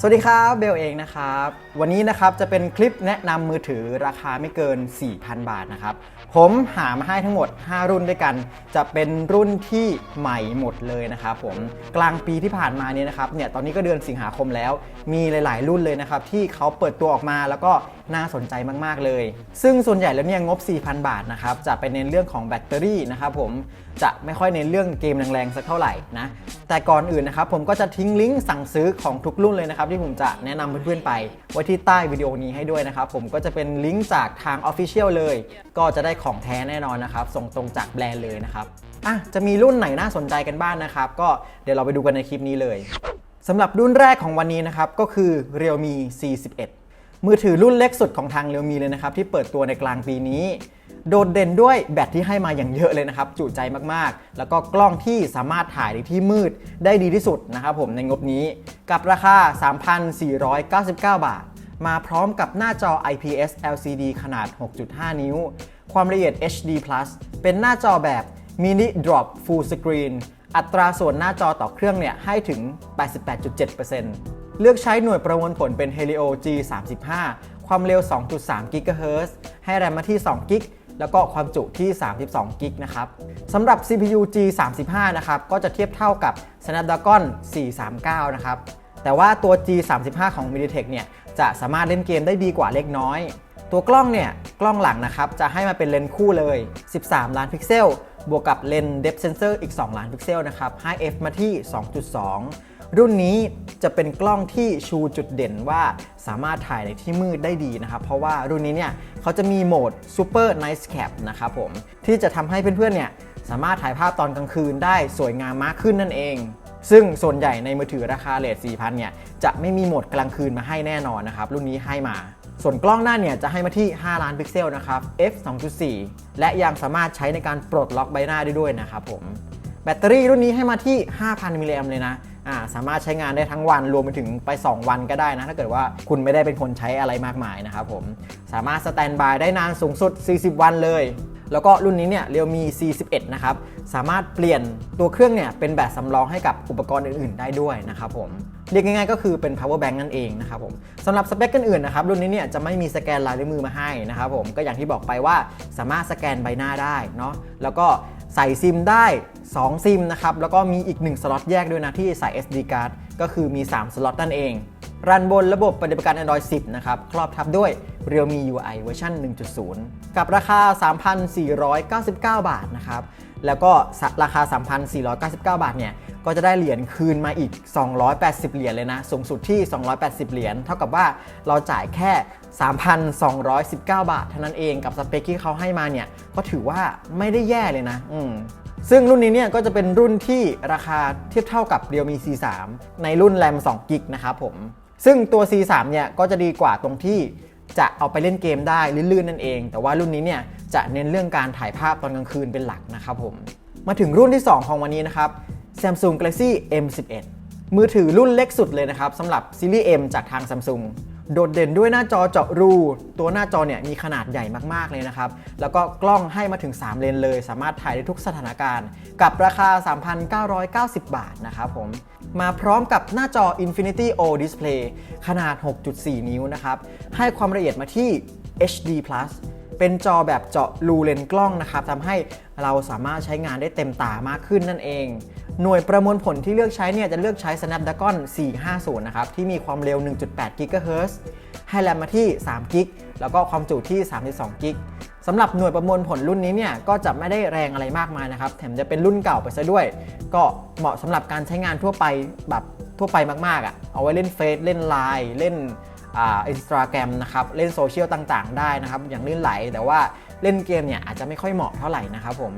สวัสดีครับเบลเองนะครับ วันนี้นะครับจะเป็นคลิปแนะนำมือถือราคาไม่เกิน 4,000 บาทนะครับ ผมหามาให้ทั้งหมด 5 รุ่นด้วยกัน จะเป็นรุ่นที่ใหม่หมดเลยนะครับผมกลางปีที่ผ่านมาเนี่ยนะครับเนี่ยตอนนี้ก็เดือนสิงหาคมแล้ว มีหลาย ๆ รุ่นเลยนะครับที่เขาเปิดตัวออกมาแล้วก็น่าสนใจมากๆเลย ซึ่งส่วนใหญ่แล้วเนี่ยงบ 4,000 บาทนะครับจะไปเน้นเรื่องของแบตเตอรี่นะครับผมจะไม่ค่อยเน้นเรื่องเกมแรงๆสักเท่าไหร่นะแต่ก่อนอื่นนะครับผมก็จะทิ้งลิงก์สั่งซื้อของทุกรุ่นเลยนะครับที่ผมจะแนะนำเพื่อนๆไป ไว้ที่ใต้วิดีโอนี้ให้ด้วยนะครับผมก็จะเป็นลิงก์จากทาง Official เลย ก็จะได้ของแท้แน่นอนนะครับส่งตรงจากแบรนด์เลยนะครับอะจะมีรุ่นไหนน่าสนใจกันบ้างนะครับ ก็เดี๋ยวเราไปดูกันในคลิปนี้เลยสำหรับรุ่นแรกของวันนี้นะครับก็คือ Realme C11 มือถือรุ่นเล็กสุดของทาง Realme เลยนะครับ ที่เปิดตัวในกลางปีนี้ โดดเด่นด้วยแบตที่ให้มาอย่างเยอะเลยนะครับ จุใจมากๆ แล้วก็กล้องที่สามารถถ่ายในที่มืดได้ดีที่สุดนะครับผมในงบนี้กับราคา 3,499 บาท มาพร้อมกับหน้าจอ IPS LCD ขนาด 6.5 นิ้ว ความละเอียด HD+ เป็นหน้าจอแบบ Mini Drop Full Screen อัตราส่วนหน้าจอต่อเครื่องเนี่ยให้ถึง 88.7% เลือกใช้หน่วยประมวลผลเป็น Helio G35 ความเร็ว 2.3 GHz ให้แรมมาที่ 2 g b แล้วก็ความจุที่ 32 g b นะครับสำหรับ CPU G35 นะครับ ก็จะเทียบเท่ากับ Snapdragon 439 นะครับ แต่ว่าตัว G35 ของ MediaTek เนี่ย จะสามารถเล่นเกมได้ดีกว่าเล็กน้อย ตัวกล้องเนี่ย กล้องหลังนะครับ จะให้มาเป็นเลนส์คู่เลย 13 ล้านพิกเซล บวกกับเลนส์ Depth Sensor อีก 2 ล้านพิกเซลนะครับ ให้ f มาที่ 2.2 รุ่นนี้จะเป็นกล้องที่ชูจุดเด่นว่าสามารถถ่ายในที่มืดได้ดีนะครับ เพราะว่ารุ่นนี้เนี่ยเขาจะมีโหมด Super Night Cap นะครับผม ที่จะทำให้เพื่อนๆเนี่ยสามารถถ่ายภาพตอนกลางคืนได้สวยงามมากขึ้นนั่นเอง ซึ่งส่วนใหญ่ในมือถือราคาเลท4,000เนี่ยจะไม่มีโหมดกลางคืนมาให้แน่นอนนะครับ รุ่นนี้ให้มา ส่วนกล้องหน้าเนี่ยจะให้มาที่ 5 ล้านพิกเซลนะครับ f 2.4 และยังสามารถใช้ในการปลดล็อกใบหน้าได้ด้วยนะครับผม แบตเตอรี่รุ่นนี้ให้มาที่ 5,000มิลลิแอมเลยนะ อ่าสามารถใช้งานได้ทั้งวันรวมไปถึงไป 2 วันก็ได้นะ ถ้าเกิดว่าคุณไม่ได้เป็นคนใช้อะไรมากมายนะครับผมสามารถสแตนบายได้นานสูงสุด 40 วันเลยแล้วก็รุ่นนี้เนี่ยเรียวมี C11 นะครับ สามารถเปลี่ยนตัวเครื่องเนี่ยเป็นแบบสำรองให้กับอุปกรณ์อื่น ๆ ได้ด้วยนะครับผม เรียกง่าย ๆ ก็คือเป็น power bank นั่นเองนะครับผมสำหรับสเปคอื่นๆนะครับ รุ่นนี้เนี่ยจะไม่มีสแกนลายนิ้วมือมาให้นะครับผม ก็อย่างที่บอกไปว่าสามารถสแกนใบหน้าได้เนาะ แล้วก็ ใส่ซิมได้ 2 ซิมนะครับ แล้วก็มีอีก 1 สล็อตแยกด้วยนะที่ใส่ SD card ก็คือมี 3 สล็อตนั่นเอง รันบนระบบปฏิบัติการ Android 10 นะครับ ครอบทับด้วย Realme UI เวอร์ชัน1.0 กับราคา 3,499 บาทนะครับ แล้วก็ราคา 3,499 บาทเนี่ยก็จะได้เหรียญคืนมาอีก 280 เหรียญเลยนะ สูงสุดที่ 280 เหรียญ เท่ากับว่าเราจ่ายแค่ 3,219 บาท เท่านั้นเองกับสเปคที่เขาให้มาเนี่ย ก็ถือว่าไม่ได้แย่เลยนะ อืมซึ่งรุ่นนี้เนี่ยก็จะเป็นรุ่นที่ราคาเทียบเท่ากับ Realme C3 ในรุ่นแรม2 g b นะครับผม ซึ่งตัว C3 เนี่ยก็จะดีกว่าตรงที่ จะเอาไปเล่นเกมได้ลื่นๆนั่นเอง แต่ว่ารุ่นนี้เนี่ยจะเน้นเรื่องการถ่ายภาพตอนกลางคืนเป็นหลักนะครับผมมาถึงรุ่นที่ 2 ของวันนี้นะครับ Samsung Galaxy M11 มือถือรุ่นเล็กสุดเลยนะครับสำหรับซีรีส์ M จากทาง Samsung โดดเด่นด้วยหน้าจอเจาะรู ตัวหน้าจอเนี่ยมีขนาดใหญ่มากๆเลยนะครับ แล้วก็กล้องให้มาถึง 3 เลนเลย สามารถถ่ายได้ทุกสถานการณ์ กับราคา 3,990 บาทนะครับผม มาพร้อมกับหน้าจอ Infinity O Display ขนาด 6.4 นิ้วนะครับ ให้ความละเอียดมาที่ HD+ เป็นจอแบบเจาะรูเลนกล้องนะครับทำให้เราสามารถใช้งานได้เต็มตามากขึ้นนั่นเอง หน่วยประมวลผลที่เลือกใช้เนี่ยจะเลือกใช้ Snapdragon 450 นะครับ ที่มีความเร็ว 1.8 GHz ให้แรมมาที่3 g b แล้วก็ความจุที่ 32 g b สำหรับหน่วยประมวลผลรุ่นนี้เนี่ยก็จะไม่ได้แรงอะไรมากมายนะครับ แถมจะเป็นรุ่นเก่าไปซะด้วย ก็เหมาะสำหรับการใช้งานทั่วไปแบบทั่วไปมากๆอะ่ะเอาไว้เล่นเฟซเล่นไลน์เล่นอินสตาแกรมนะครับเล่นโซเชียลต่างๆ ได้นะครับ อย่างลื่นไหล แต่ว่าเล่นเกมเนี่ยอาจจะไม่ค่อยเหมาะเท่าไหร่นะครับผม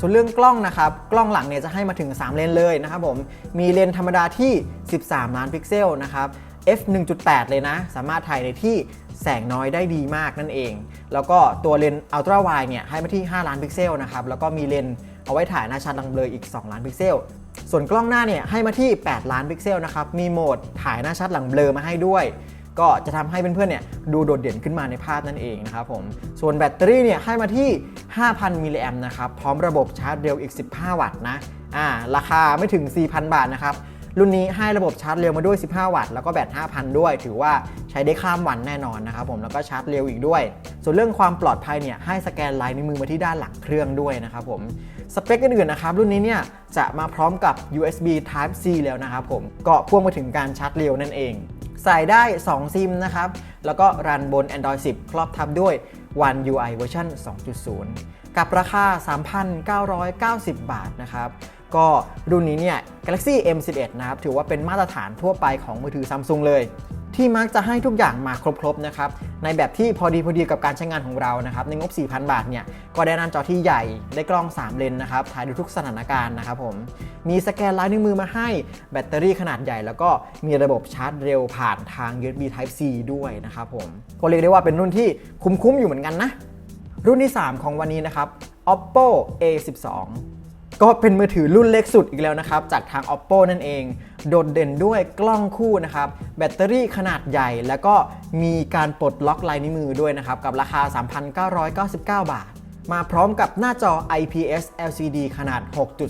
ส่วนเรื่องกล้องนะครับ กล้องหลังเนี่ยจะให้มาถึง 3 เลนเลยนะครับผม มีเลนธรรมดาที่ 13 ล้านพิกเซลนะครับ f 1.8 เลยนะ สามารถถ่ายในที่แสงน้อยได้ดีมากนั่นเอง แล้วก็ตัวเลนส์อัลตร้าไวเนี่ยให้มาที่ 5 ล้านพิกเซลนะครับ แล้วก็มีเลนส์เอาไว้ถ่ายหน้าชัดลังเบลออีก 2 ล้านพิกเซล ส่วนกล้องหน้าเนี่ยให้มาที่ 8 ล้านพิกเซลนะครับ มีโหมดถ่ายหน้าชัดหลังเบลอมาให้ด้วย ก็จะทำให้เพื่อนๆเนี่ยดูโดดเด่นขึ้นมาในภาพนั่นเองนะครับผม ส่วนแบตเตอรี่เนี่ยให้มาที่ 5,000 มิลลิแอมนะครับ พร้อมระบบชาร์จเร็วอีก 15 วัตต์นะ อ่า ราคาไม่ถึง 4,000 บาทนะครับ รุ่นนี้ให้ระบบชาร์จเร็วมาด้วย 15 วัตต์ แล้วก็แบต 5,000 ด้วย ถือว่าใช้ได้ข้ามวันแน่นอนนะครับผมแล้วก็ชาร์จเร็วอีกด้วย ส่วนเรื่องความปลอดภัยเนี่ยให้สแกนลายนิ้วมือมาที่ด้านหลังเครื่องด้วยนะครับผมสเปคอื่นๆนะครับรุ่นนี้เนี่ยจะมาพร้อมกับ USB Type C แล้วนะครับผมก็พ่วงมาถึงการชาร์จเร็วนั่นเอง ใส่ได้ 2 ซิมนะครับแล้วก็รันบน Android 10 ครอบทับด้วย One UI เวอร์ชัน2.0 กับราคา 3,990 บาทนะครับ ก็รุ่นนี้เนี่ย Galaxy M11 นะครับถือว่าเป็นมาตรฐานทั่วไปของมือถือ Samsung เลย ที่มักจะให้ทุกอย่างมาครบๆนะครับในแบบที่พอดีพอดีกับการใช้งานของเรานะครับในงบ 4,000 บาทเนี่ยก็ได้หน้าจอที่ใหญ่ได้กล้อง 3 เลนนะครับถ่ายดูทุกสถานการณ์นะครับผมมีสแกนลายนิ้วมือมาให้แบตเตอรี่ขนาดใหญ่ แล้วก็มีระบบชาร์จเร็วผ่านทาง USB Type C ด้วยนะครับผมก็เรียกได้ว่าเป็นรุ่นที่คุ้มๆอยู่เหมือนกันนะรุ่นที่ 3 ของวันนี้นะครับ Oppo A12 ก็เป็นมือถือรุ่นเล็กสุดอีกแล้วนะครับ จากทาง Oppo นั่นเอง โดดเด่นด้วยกล้องคู่นะครับ แบตเตอรี่ขนาดใหญ่ แล้วก็มีการปลดล็อกลายนิ้วมือด้วยนะครับ กับราคา 3,999 บาท มาพร้อมกับหน้าจอ IPS LCD ขนาด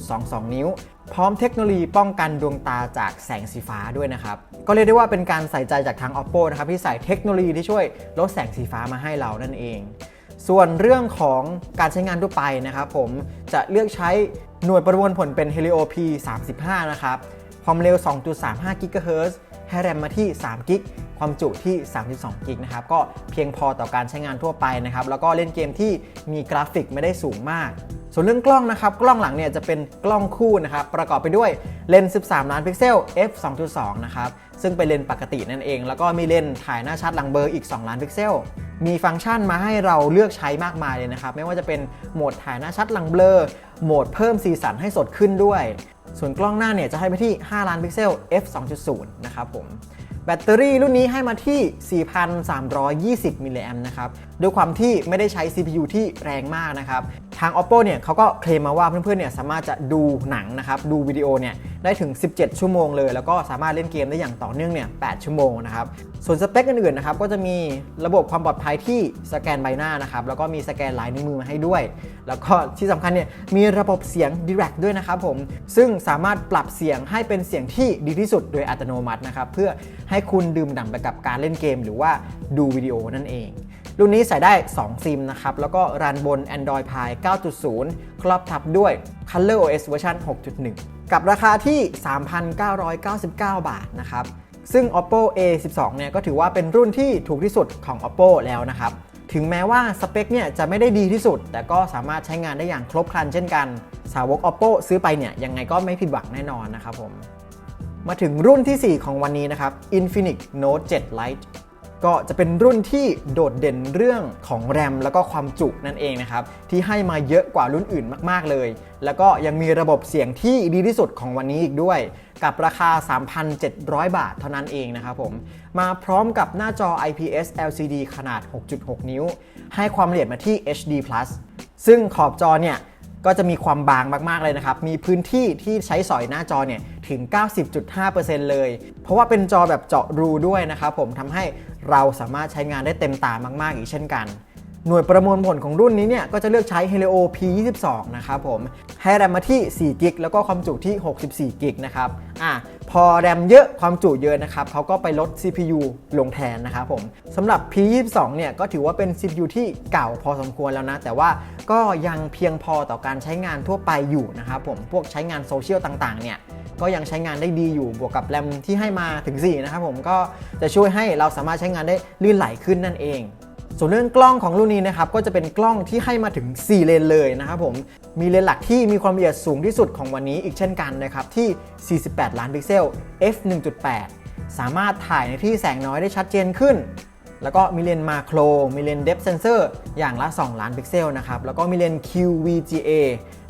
6.22 นิ้ว พร้อมเทคโนโลยีป้องกันดวงตาจากแสงสีฟ้าด้วยนะครับ ก็เรียกได้ว่าเป็นการใส่ใจจากทาง Oppo นะครับที่ใส่เทคโนโลยีที่ช่วยลดแสงสีฟ้ามาให้เรานั่นเองส่วนเรื่องของการใช้งานทั่วไปนะครับผมจะเลือกใช้ หน่วยประมวลผลเป็น Helio P35 นะครับ ความเร็ว 2.35 GHz ให้แรมมาที่ 3 กิก ความจุที่ 32 กิกนะครับ ก็เพียงพอต่อการใช้งานทั่วไปนะครับ แล้วก็เล่นเกมที่มีกราฟิกไม่ได้สูงมาก ส่วนเรื่องกล้องนะครับ กล้องหลังเนี่ยจะเป็นกล้องคู่นะครับ ประกอบไปด้วยเลนส์ 13 ล้านพิกเซล f 2.2 นะครับ ซึ่งเป็นเลนส์ปกตินั่นเอง แล้วก็มีเลนส์ถ่ายหน้าชัดหลังเบอร์อีก 2 ล้านพิกเซล มีฟังก์ชันมาให้เราเลือกใช้มากมายเลยนะครับ ไม่ว่าจะเป็นโหมดถ่ายหน้าชัดหลังเบลอ โหมดเพิ่มสีสันให้สดขึ้นด้วย ส่วนกล้องหน้าเนี่ยจะให้ไปที่ 5 ล้านพิกเซล f 2.0 นะครับผม แบตเตอรี่รุ่นนี้ให้มาที่ 4,320 มิลลิแอมป์นะครับ ด้วยความที่ไม่ได้ใช้ CPU ที่แรงมากนะครับ ทาง Oppo เนี่ยเขาก็เคลมมาว่าเพื่อนๆเนี่ยสามารถจะดูหนังนะครับดูวิดีโอเนี่ยได้ถึง 17 ชั่วโมงเลย แล้วก็สามารถเล่นเกมได้อย่างต่อเนื่องเนี่ย8ชั่วโมงนะครับส่วนสเปคอื่นๆนะครับก็จะมีระบบความปลอดภัยที่สแกนใบหน้านะครับแล้วก็มีสแกนลายนิ้วมือมาให้ด้วย แล้วก็ที่สำคัญเนี่ยมีระบบเสียง Direct ด้วยนะครับผมซึ่งสามารถปรับเสียงให้เป็นเสียงที่ดีที่สุดโดยอัตโนมัตินะครับเพื่อให้คุณดื่มด่ำไปกับการเล่นเกม หรือว่าดูวิดีโอนั่นเอง รุ่นนี้ใส่ได้ 2 ซิมนะครับ แล้วก็รันบน Android Pie 9.0 ครอบทับด้วย Color OS เวอร์ชัน6.1 กับราคาที่ 3,999 บาทนะครับ ซึ่ง Oppo A12 เนี่ยก็ถือว่าเป็นรุ่นที่ถูกที่สุดของ Oppo แล้วนะครับ ถึงแม้ว่าสเปคเนี่ยจะไม่ได้ดีที่สุด แต่ก็สามารถใช้งานได้อย่างครบครันเช่นกัน สาวก Oppo ซื้อไปเนี่ยยังไงก็ไม่ผิดหวังแน่นอนนะครับผม มาถึงรุ่นที่ 4 ของวันนี้นะครับ Infinix Note 7 Lite ก็จะเป็นรุ่นที่โดดเด่นเรื่องของแรมแล้วก็ความจุนั่นเองนะครับ ที่ให้มาเยอะกว่ารุ่นอื่นมาก ๆ เลย แล้วก็ยังมีระบบเสียงที่ดีที่สุดของวันนี้อีกด้วย กับราคา 3,700 บาทเท่านั้นเองนะครับผม มาพร้อมกับหน้าจอ IPS LCD ขนาด 6.6 นิ้ว ให้ความละเอียดมาที่ HD+ ซึ่งขอบจอเนี่ยก็จะมีความบางมาก ๆ เลยนะครับ มีพื้นที่ที่ใช้สอยหน้าจอเนี่ย ถึง 90.5%เลย เพราะว่าเป็นจอแบบเจาะรูด้วยนะครับผมทำให้เราสามารถใช้งานได้เต็มตามาก ๆ อีกเช่นกัน หน่วยประมวลผลของรุ่นนี้เนี่ยก็จะเลือกใช้ Helio P22 นะครับผม ให้แรมมาที่4กิกแล้วก็ความจุที่ 64กิกนะครับ อะพอแรมเยอะความจุเยอะนะครับเขาก็ไปลด CPU ลงแทนนะครับผมสำหรับ P22 เนี่ยก็ถือว่าเป็น CPU ที่เก่าพอสมควรแล้วนะ แต่ว่าก็ยังเพียงพอต่อการใช้งานทั่วไปอยู่นะครับผมพวกใช้งานโซเชียลต่างๆเนี่ย ก็ยังใช้งานได้ดีอยู่บวกกับแรมที่ให้มาถึง 4 นะครับผมก็จะช่วยให้เราสามารถใช้งานได้ลื่นไหลขึ้นนั่นเอง ส่วนเรื่องกล้องของรุ่นนี้นะครับก็จะเป็นกล้องที่ให้มาถึง 4 เลนเลยนะครับผมมีเลนหลักที่มีความละเอียดสูงที่สุดของวันนี้อีกเช่นกันนะครับที่ 48 ล้านพิกเซล f 1.8สามารถถ่ายในที่แสงน้อยได้ชัดเจนขึ้น แล้วก็มีเลนมาโครมีเลนเดฟเซนเซอร์อย่างละ 2 ล้านพิกเซลนะครับ แล้วก็มีเลน QVGA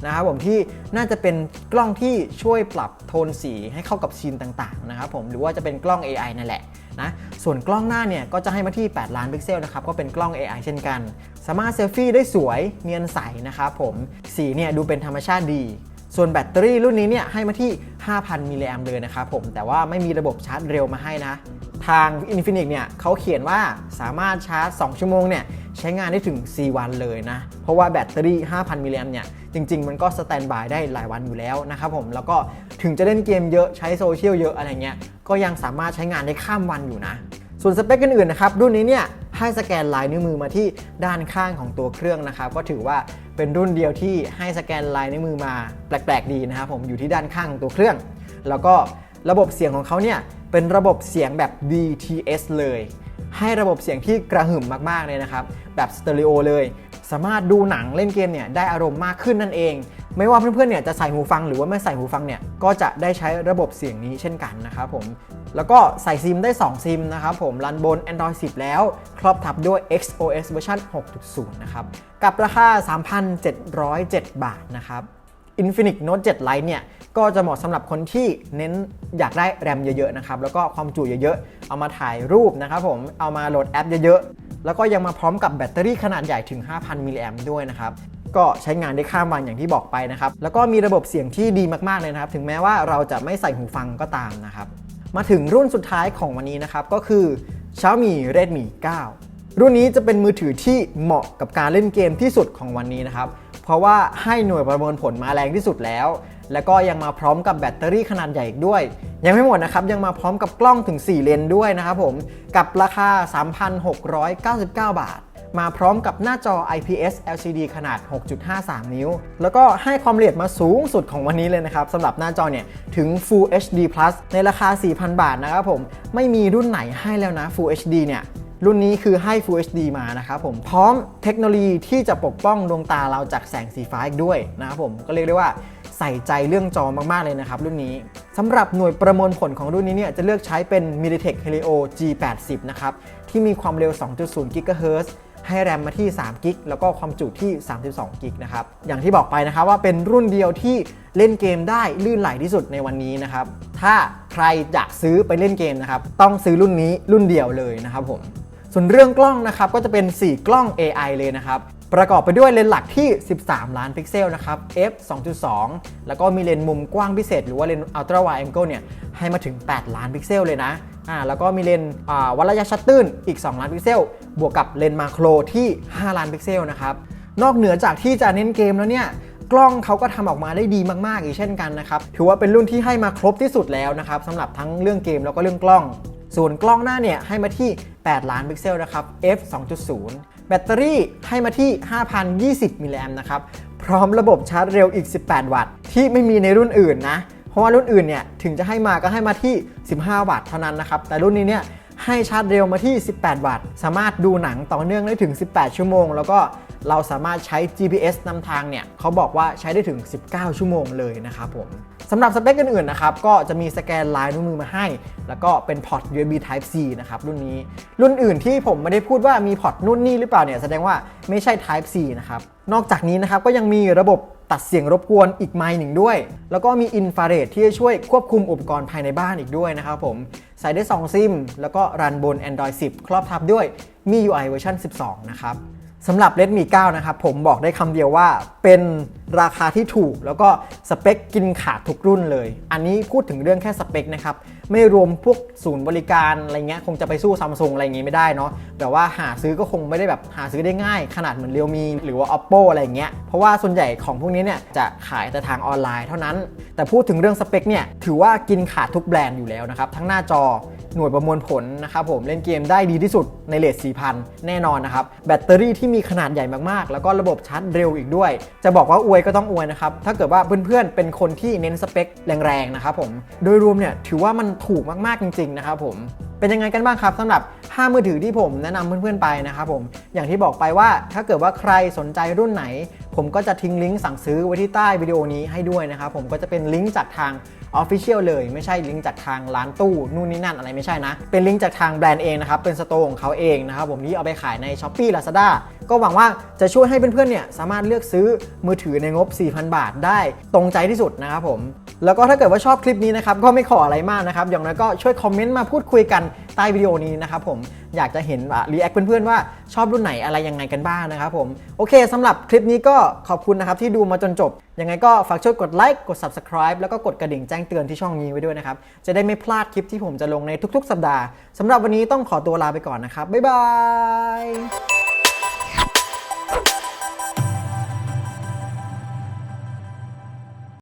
นะครับผมที่น่าจะเป็นกล้องที่ช่วยปรับโทนสีให้เข้ากับซีนต่างๆนะครับผมหรือว่าจะเป็นกล้อง AI นั่นแหละนะส่วนกล้องหน้าเนี่ยก็จะให้มาที่ 8 ล้านพิกเซลนะครับก็เป็นกล้อง AI เช่นกัน สามารถเซลฟี่ได้สวยเนียนใสนะครับผมสีเนี่ยดูเป็นธรรมชาติดี ส่วนแบตเตอรี่รุ่นนี้เนี่ยให้มาที่ 5,000 มิลลิแอมเลยนะครับผมแต่ว่าไม่มีระบบชาร์จเร็วมาให้นะ ทาง Infinix เนี่ยเขาเขียนว่าสามารถชาร์จ 2 ชั่วโมงเนี่ยใช้งานได้ถึง 4 วันเลยนะ เพราะว่าแบตเตอรี่ 5,000 มิลลิแอมเนี่ยจจริง ๆ มันก็สแตนบายได้หลายวันอยู่แล้วนะครับผมแล้วก็ถึงจะเล่นเกมเยอะใช้โซเชียลเยอะอะไรเงี้ยก็ยังสามารถใช้งานได้ข้ามวันอยู่นะ ส่วนสเปคอื่นๆนะครับรุ่นนี้เนี่ย ให้สแกนลายนิ้วมือมาที่ด้านข้างของตัวเครื่องนะครับ ก็ถือว่าเป็นรุ่นเดียวที่ให้สแกนลายนิ้วมือมาแปลกๆดีนะครับผมอยู่ที่ด้านข้างของตัวเครื่อง แล้วก็ระบบเสียงของเขาเนี่ยเป็นระบบเสียงแบบ DTS เลย ให้ระบบเสียงที่กระหึ่มมากๆเลยนะครับ แบบสเตอริโอเลย สามารถดูหนังเล่นเกมเนี่ยได้อารมณ์มากขึ้นนั่นเอง ไม่ว่าเพื่อนๆเนี่ยจะใส่หูฟังหรือว่าไม่ใส่หูฟังเนี่ยก็จะได้ใช้ระบบเสียงนี้เช่นกันนะครับผม แล้วก็ใส่ซิมได้ 2 ซิมนะครับผมรันบน Android 10 แล้ว ครอบทับด้วย XOS เวอร์ชัน6.0 นะครับ กับราคา 3,707 บาทนะครับ Infinix Note 7 Lite เนี่ย ก็จะเหมาะสำหรับคนที่เน้นอยากได้แรมเยอะๆนะครับ แล้วก็ความจุเยอะๆ เอามาถ่ายรูปนะครับผม เอามาโหลดแอปเยอะๆ แล้วก็ยังมาพร้อมกับแบตเตอรี่ขนาดใหญ่ถึง 5,000 มิลลิแอมด้วยนะครับก็ใช้งานได้ข้ามวันอย่างที่บอกไปนะครับ แล้วก็มีระบบเสียงที่ดีมากๆเลยนะครับ ถึงแม้ว่าเราจะไม่ใส่หูฟังก็ตามนะครับ มาถึงรุ่นสุดท้ายของวันนี้นะครับ ก็คือ Xiaomi Redmi 9 รุ่นนี้จะเป็นมือถือที่เหมาะกับการเล่นเกมที่สุดของวันนี้นะครับ เพราะว่าให้หน่วยประมวลผลมาแรงที่สุดแล้ว แล้วก็ยังมาพร้อมกับแบตเตอรี่ขนาดใหญ่อีกด้วย ยังไม่หมดนะครับ ยังมาพร้อมกับกล้องถึง 4 เลนส์ด้วยนะครับผม กับราคา 3,699 บาท มาพร้อมกับหน้าจอ IPS LCD ขนาด 6.53 นิ้ว แล้วก็ให้ความละเอียดมาสูงสุดของวันนี้เลยนะครับสำหรับหน้าจอเนี่ยถึง Full HD Plus ในราคา 4,000 บาทนะครับผม ไม่มีรุ่นไหนให้แล้วนะ Full HD เนี่ยรุ่นนี้คือให้ Full HD มานะครับผม พร้อมเทคโนโลยีที่จะปกป้องดวงตาเราจากแสงสีฟ้าอีกด้วยนะครับผมก็เรียกได้ว่าใส่ใจเรื่องจอมาก ๆ เลยนะครับ รุ่นนี้สำหรับหน่วยประมวลผลของรุ่นนี้เนี่ยจะเลือกใช้เป็น MediaTek Helio G80 นะครับ ที่มีความเร็ว 2.0 GHz ให้แรมมาที่3กิกแล้วก็ความจุที่ 32กิกนะครับ อย่างที่บอกไปนะครับว่าเป็นรุ่นเดียวที่เล่นเกมได้ลื่นไหลที่สุดในวันนี้นะครับ ถ้าใครอยากซื้อไปเล่นเกมนะครับ ต้องซื้อรุ่นนี้รุ่นเดียวเลยนะครับผม ส่วนเรื่องกล้องนะครับก็จะเป็น 4 กล้อง AI เลยนะครับ ประกอบไปด้วยเลนส์หลักที่ 13 ล้านพิกเซลนะครับ f 2.2 แล้วก็มีเลนส์มุมกว้างพิเศษ หรือว่าเลนส์ ultra wide angle เนี่ยให้มาถึง 8 ล้านพิกเซลเลยนะ อ่าแล้วก็มีเลนส์อ่าวัดระยะชัตตื้นอีก 2 ล้านพิกเซล บวกกับเลนส์มาโครที่ 5 ล้านพิกเซลนะครับนอกเหนือจากที่จะเน้นเกมแล้วเนี่ยกล้องเขาก็ทำออกมาได้ดีมากๆอีกเช่นกันนะครับถือว่าเป็นรุ่นที่ให้มาครบที่สุดแล้วนะครับสำหรับทั้งเรื่องเกมแล้วก็เรื่องกล้อง ส่วนกล้องหน้าเนี่ยให้มาที่ 8 ล้านพิกเซลนะครับ f 2.0 แบตเตอรี่ให้มาที่ 5,020มิลลิแอมนะครับพร้อมระบบชาร์จเร็วอีก 18 วัตต์ที่ไม่มีในรุ่นอื่นนะ ราะว่ารุ่นอื่นเนี่ยถึงจะให้มาก็ให้มาที่ 15 วัตต์เท่านั้นนะครับ แต่รุ่นนี้เนี่ยให้ชาร์จเร็วมาที่ 18 วัตต์ สามารถดูหนังต่อเนื่องได้ถึง 18 ชั่วโมง แล้วก็เราสามารถใช้ GPS นำทางเนี่ยเขาบอกว่าใช้ได้ถึง 19 ชั่วโมงเลยนะครับผมสำหรับสเปคอื่นๆนะครับ ก็จะมีสแกนลายนิ้วมือมาให้ แล้วก็เป็นพอร์ต USB Type C นะครับ รุ่นนี้ รุ่นอื่นที่ผมไม่ได้พูดว่ามีพอร์ตนู่นนี่หรือเปล่าเนี่ยแสดงว่าไม่ใช่ Type C นะครับ นอกจากนี้นะครับก็ยังมีระบบ ตัดเสียงรบกวนอีกไมค์หนึ่งด้วย แล้วก็มีอินฟราเรดที่จะช่วยควบคุมอุปกรณ์ภายในบ้านอีกด้วยนะครับผม ใส่ได้ 2 ซิม แล้วก็รันบน Android 10 ครอบทับด้วยมี UI เวอร์ชัน12 นะครับ สำหรับ Redmi 9 นะครับ ผมบอกได้คำเดียวว่าเป็นราคาที่ถูก แล้วก็สเปคกินขาดทุกรุ่นเลย อันนี้พูดถึงเรื่องแค่สเปคนะครับ ไม่รวมพวกศูนย์บริการอะไรเงี้ยคงจะไปสู้ซัมซุงอะไรอย่างงี้ไม่ได้เนาะแต่ว่าหาซื้อก็คงไม่ได้แบบหาซื้อได้ง่าย ขนาดเหมือนเรียวมีหรือว่า oppo อะไรเงี้ยเพราะว่าส่วนใหญ่ของพวกนี้เนี่ยจะขายแต่ทางออนไลน์เท่านั้น แต่พูดถึงเรื่องสเปคเนี่ยถือว่ากินขาดทุกแบรนด์อยู่แล้วนะครับทั้งหน้าจอ หน่วยประมวลผลนะครับผมเล่นเกมได้ดีที่สุดในเลท4,000 แน่นอนนะครับ แบตเตอรี่ที่มีขนาดใหญ่มากๆ แล้วก็ระบบชาร์จเร็วอีกด้วย จะบอกว่าอวยก็ต้องอวยนะครับ ถ้าเกิดว่าเพื่อนๆ เป็นคนที่เน้นสเปคแรงๆนะครับผม โดยรวมเนี่ยถือว่ามันถูกมากๆจริงๆนะครับผมเป็นยังไงกันบ้างครับสำหรับ 5 มือถือที่ผมแนะนำเพื่อนๆไปนะครับผมอย่างที่บอกไปว่าถ้าเกิดว่าใครสนใจรุ่นไหน ผมก็จะทิ้งลิงก์สั่งซื้อไว้ที่ใต้วิดีโอนี้ให้ด้วยนะครับผมก็จะเป็นลิงก์จากทาง Official เลยไม่ใช่ลิงก์จากทางร้านตู้นู่นนี่นั่นอะไรไม่ใช่นะ เป็นลิงก์จากทางแบรนด์เองนะครับเป็นสโตร์ของเขาเองนะครับผมที่เอาไปขายใน s h อ p e e Lazada ก็หวังว่าจะช่วยให้เพื่อนๆเนี่ยสามารถเลือกซื้อมือถือในงบ 4,000 บาทได้ตรงใจที่สุดนะครับผม แล้วก็ถ้าเกิดว่าชอบคลิปนี้นะครับก็ไม่ขออะไรมากนะครับอย่างน้อยก็ช่วยคอมเมนต์มาพูดคุยกันใต้วิดีโอนี้นะครับผมอยากจะเห็นรีแอคเพื่อนๆว่าชอบรุ่นไหนอะไรยังไงกันบ้างนะครับผมโอเคสำหรับคลิปนี้ก็ขอบคุณนะครับที่ดูมาจนจบ ยังไงก็ฝากช่วยกดไลค์กด subscribe แล้วก็กดกระดิ่งแจ้งเตือนที่ช่องนี้ไว้ด้วยนะครับจะได้ไม่พลาดคลิปที่ผมจะลงในทุก ๆ สัปดาห์สำหรับวันนี้ต้องขอตัวลาไปก่อนนะครับบ๊ายบาย